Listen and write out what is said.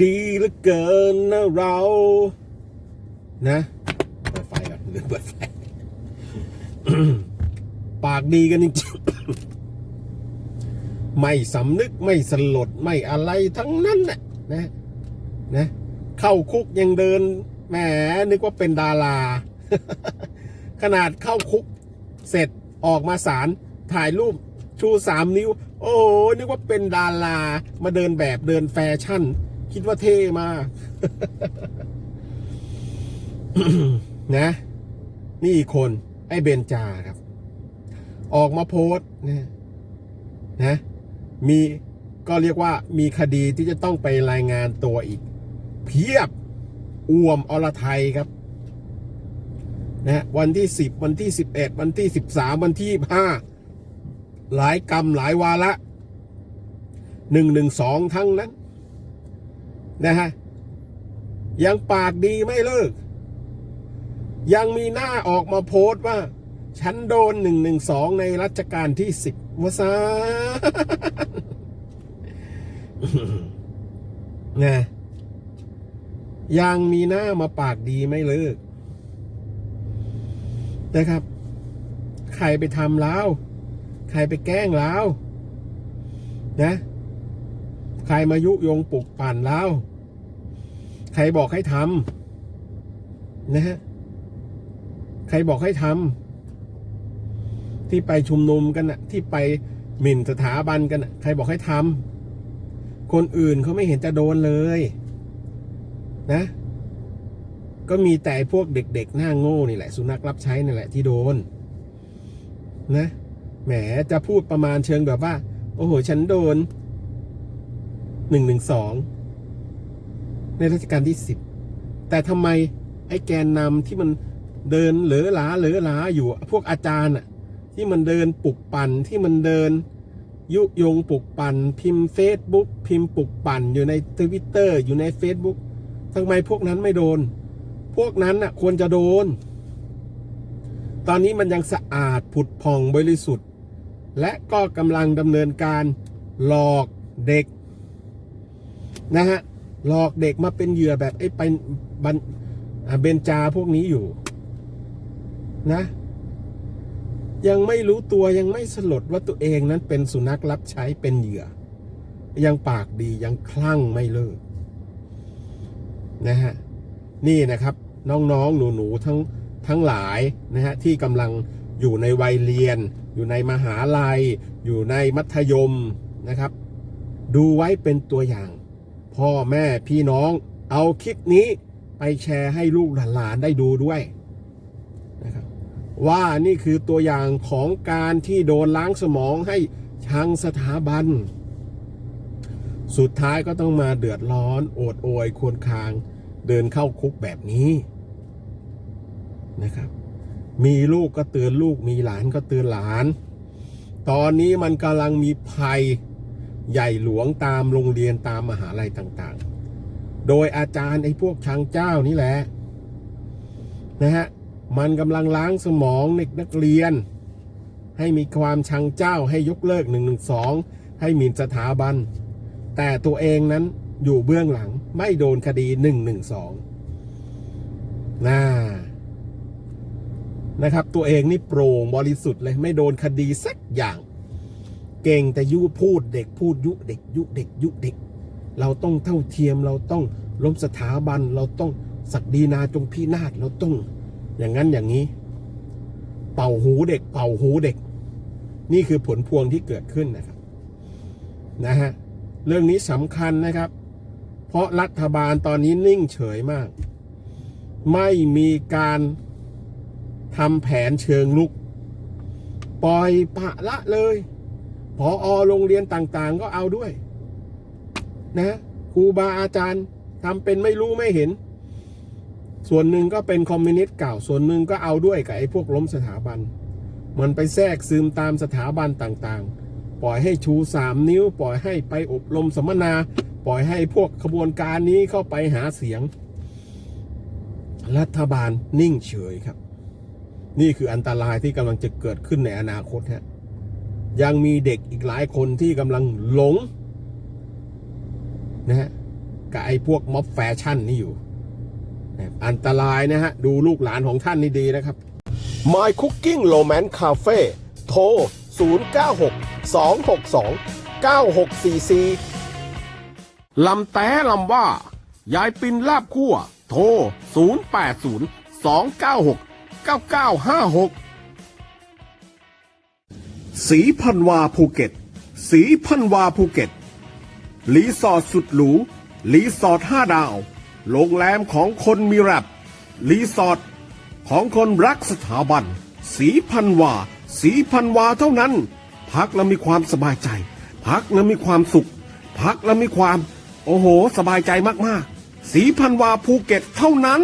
ดีเหลือเกินนะเรา นะเปิดไฟก่อนลืมเปิดไฟ ปากดีกันจริงๆไม่สำนึกไม่สลดไม่อะไรทั้งนั้นน่ะนะนะ เข้าคุกยังเดินแหมนึกว่าเป็นดารา ขนาดเข้าคุก เสร็จออกมาศาลถ่ายรูปชูสามนิ้ว โอ้โหนึกว่าเป็นดารา มาเดินแบบเดินแฟชั่น คิดว่าเท่มาก นะ นี่อีกคน ไอ้เบนจาครับ ออกมาโพสนะนะ มีก็เรียกว่ามีคดีที่จะต้องไปรายงานตัวอีก เพียบอ่วมอรไทยครับนะวันที่สิบวันที่สิบเอ็ดวันที่สิบสามวันที่ห้าหลายกรรมหลายวาระหนึ่งหนึ่งสองทั้งนั้น นะฮะ ยังปากดีไม่เลิก ยังมีหน้าออกมาโพสต์ว่า ฉันโดนหนึ่งหนึ่งสองในรัชกาลที่สิบวะซานะยังมีหน้ามาปากดีไม่เลิก นะครับ ใครไปทำแล้ว ใครไปแกล้งแล้ว นะ ใครมายุยงปลุกปั่นแล้วใครบอกให้ทำนะฮะใครบอกให้ทำที่ไปชุมนุมกันนะที่ไปหมิ่นสถาบันกันนะใครบอกให้ทำคนอื่นเขาไม่เห็นจะโดนเลย นะ ก็มีแต่พวกเด็กๆหน้าโง่นี่แหละ สุนัขรับใช้นี่แหละที่โดน นะแหมจะพูดประมาณเชิงแบบว่า โอ้โห ฉันโดน หนึ่งหนึ่งสองในรัชกาลที่สิบแต่ทำไมไอ้แกนนำที่มันเดินเหลือหลาเหลือหลาอยู่พวกอาจารย์อะที่มันเดินปลุกปั่นที่มันเดิน ยุยงปลุกปั่นพิมพ์เฟซบุ๊กพิมพ์ปลุกปั่นอยู่ในทวิตเตอร์อยู่ใน Facebook ทำไมพวกนั้นไม่โดน พวกนั้นน่ะควรจะโดน ตอนนี้มันยังสะอาดผุดผ่องบริสุทธิ์ และก็กำลังดำเนินการหลอกเด็ก นะฮะหลอกเด็กมาเป็นเหยื่อแบบไอ้ไปบันเบนจาพวกนี้อยู่ นะ ยังไม่รู้ตัวยังไม่สลดว่าตัวเองนั้นเป็นสุนัขรับใช้เป็นเหยื่อ ยังปากดียังคลั่งไม่เลิกนะฮะนี่นะครับ น้องๆหนูๆทั้งทั้งหลายนะฮะที่กำลังอยู่ในวัยเรียน อยู่ในมหาลัย อยู่ในมัธยมนะครับ ดูไว้เป็นตัวอย่าง พ่อแม่พี่น้อง เอาคลิปนี้ไปแชร์ให้ลูกหลานได้ดูด้วยนะครับว่านี่คือตัวอย่างของการที่โดนล้างสมองให้ชังสถาบัน สุดท้ายก็ต้องมาเดือดร้อนโอดโอยควรคางเดินเข้าคุกแบบนี้นะครับ มีลูกก็เตือนลูกมีหลานก็เตือนหลาน ตอนนี้มันกำลังมีภัย ใหญ่หลวงตามโรงเรียนตามมหาลัยต่างๆ โดยอาจารย์ไอ้พวกช้างเจ้านี่แหละนะฮะมันกำลังล้างสมองเด็กนักเรียน ให้มีความชังเจ้าให้ยกเลิก1นึให้หมิ่นสถาบัน แต่ตัวเองนั้นอยู่เบื้องหลังไม่โดนคดี1นึน่านะครับ ตัวเองนี่โปร่งบริสุทธิ์เลย ไม่โดนคดีสักอย่าง เก่งแต่ยุพูดเด็กพูดยุเด็กยุเด็กยุเด็ก เราต้องเท่าเทียมเราต้องล้มสถาบันเราต้องศักดีนาจงพินาศเราต้องอย่างนั้นอย่างนี้ เป่าหูเด็ก เป่าหูเด็ก นี่คือผลพวงที่เกิดขึ้นนะครับนะฮะเรื่องนี้สำคัญนะครับ เพราะรัฐบาลตอนนี้นิ่งเฉยมาก ไม่มีการทำแผนเชิงลุก ปล่อยปะละเลย พออโรงเรียนต่างๆ ก็เอาด้วย นะครูบาอาจารย์ทำเป็นไม่รู้ไม่เห็น ส่วนหนึ่งก็เป็นคอมมิวนิสต์เก่า ส่วนหนึ่งก็เอาด้วยกับไอ้พวกล้มสถาบัน มันไปแทรกซึมตามสถาบันต่างๆ ปล่อยให้ชูสามนิ้ว ปล่อยให้ไปอบรมสัมมนา ปล่อยให้พวกขบวนการนี้เข้าไปหาเสียง รัฐบาลนิ่งเฉยครับ นี่คืออันตรายที่กำลังจะเกิดขึ้นในอนาคตฮะ ยังมีเด็กอีกหลายคนที่กำลังหลงนะฮะกับไอ้พวกม็อบแฟชั่นนี่อยู่ อันตรายนะฮะ ดูลูกหลานของท่านนี่ดีนะครับ My Cooking Romance Cafe โทร 096 262 9644 ลำแต่ลำว่า ยายปินลาบคั่ว โทร 080 296 9956 สีพันวาภูเก็ต สีพันวาภูเก็ต รีสอร์ทสุดหรู รีสอร์ทห้าดาว โรงแรมของคนมีแรบรีสอร์ทของคนรักสถาบัน สีพันวา สีพันวาเท่านั้น พักแล้วมีความสบายใจ พักแล้วมีความสุข พักแล้วมีความ โอ้โห สบายใจมากๆ สีพันวาภูเก็ตเท่านั้น